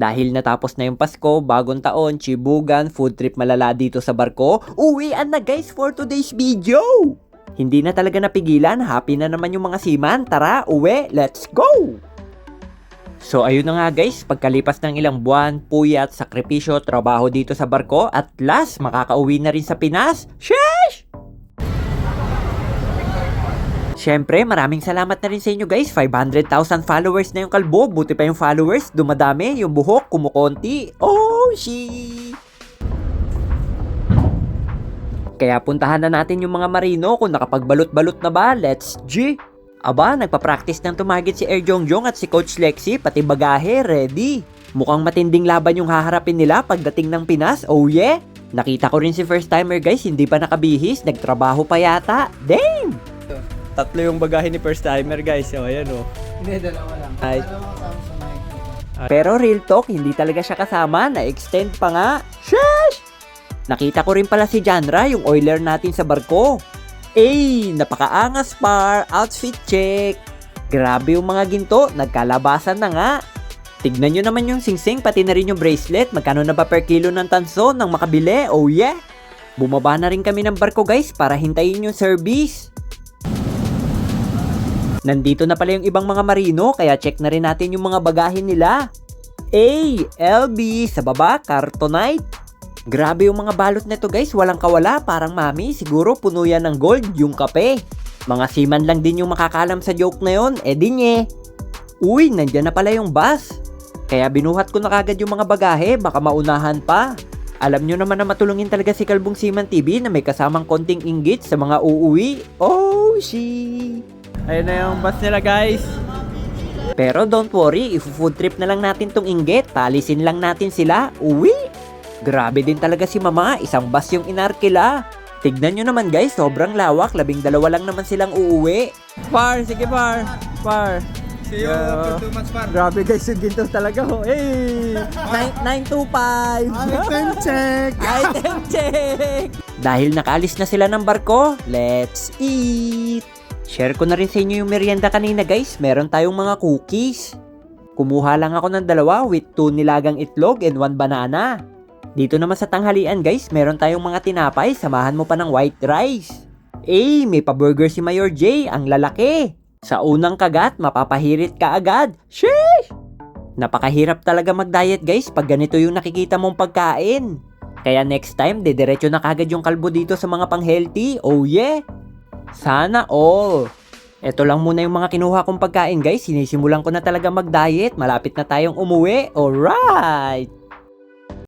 Dahil natapos na yung Pasko, bagong taon, chibugan, food trip malala dito sa barko, uwian na guys for today's video! Hindi na talaga napigilan, happy na naman yung mga seaman, tara, uwi, let's go! So ayun na nga guys, pagkalipas ng ilang buwan, puyat, sakripisyo, trabaho dito sa barko, at last, makakauwi na rin sa Pinas. Sheesh! Siyempre, maraming salamat na rin sa inyo guys. 500,000 followers na yung kalbo. Buti pa yung followers, dumadami. Yung buhok, kumukonti. Oh, she! Kaya puntahan na natin yung mga marino kung nakapagbalot-balot na ba. Let's G! Aba, nagpa-practice ng tumagit si Air Jongjong at si Coach Lexi, pati bagahe, ready. Mukhang matinding laban yung haharapin nila pagdating ng Pinas, oh yeah! Nakita ko rin si first timer guys, hindi pa nakabihis, nagtrabaho pa yata. Damn! Tatlo yung bagahe ni first timer guys, oh ayan oh. Hindi, dalawa lang. Ay. Dalawa kasama sa mic. Pero real talk, hindi talaga siya kasama, na-extend pa nga. Sheesh! Nakita ko rin pala si Janra, yung oiler natin sa barko. Eh, napakaangas par, outfit check. Grabe yung mga ginto, nagkalabasan na nga. Tignan nyo naman yung singsing, pati na rin yung bracelet. Magkano na ba per kilo ng tanso nang makabili? Oh yeah! Bumaba na rin kami ng barko guys para hintayin yung service. Nandito na pala yung ibang mga marino, kaya check na rin natin yung mga bagahin nila. A, LB, sa baba, Cartonite. Grabe yung mga balot nito guys, walang kawala, parang mami, siguro puno yan ng gold, yung kape. Mga seaman lang din yung makakalam sa joke na yon, eh di nye. Uy, nandyan na pala yung bus. Kaya binuhat ko na kagad yung mga bagahe, baka maunahan pa. Alam nyo naman na matulungin talaga si Kalbong Seaman TV na may kasamang konting inggit sa mga uuwi. Oh, she. Ayun na yung bus nila guys. Pero don't worry, if food trip na lang natin tong inggit, palisin lang natin sila, uwi. Grabe din talaga si mama, isang bus yung inarkila. Tignan nyo naman guys, sobrang lawak, labing dalawa lang naman silang uuwi. Par, sige par, par. See you after two months, par. Grabe guys, yung ginto talaga ho. Hey! 925! Item check! Item check! Dahil nakaalis na sila ng barko, let's eat! Share ko na rin sa inyo yung merienda kanina guys. Meron tayong mga cookies. Kumuha lang ako ng dalawa with two nilagang itlog and one banana. Dito naman sa tanghalian guys, meron tayong mga tinapay. Samahan mo pa ng white rice. Eh, may pa-burger si Mayor J, ang lalaki. Sa unang kagat, mapapahirit ka agad. Sheesh! Napakahirap talaga mag-diet guys pag ganito yung nakikita mong pagkain. Kaya next time, dediretso na kagad yung kalbo dito sa mga pang-healthy. Oh yeah! Sana all! Ito lang muna yung mga kinuha kong pagkain guys. Sinisimulan ko na talaga mag-diet. Malapit na tayong umuwi. Alright!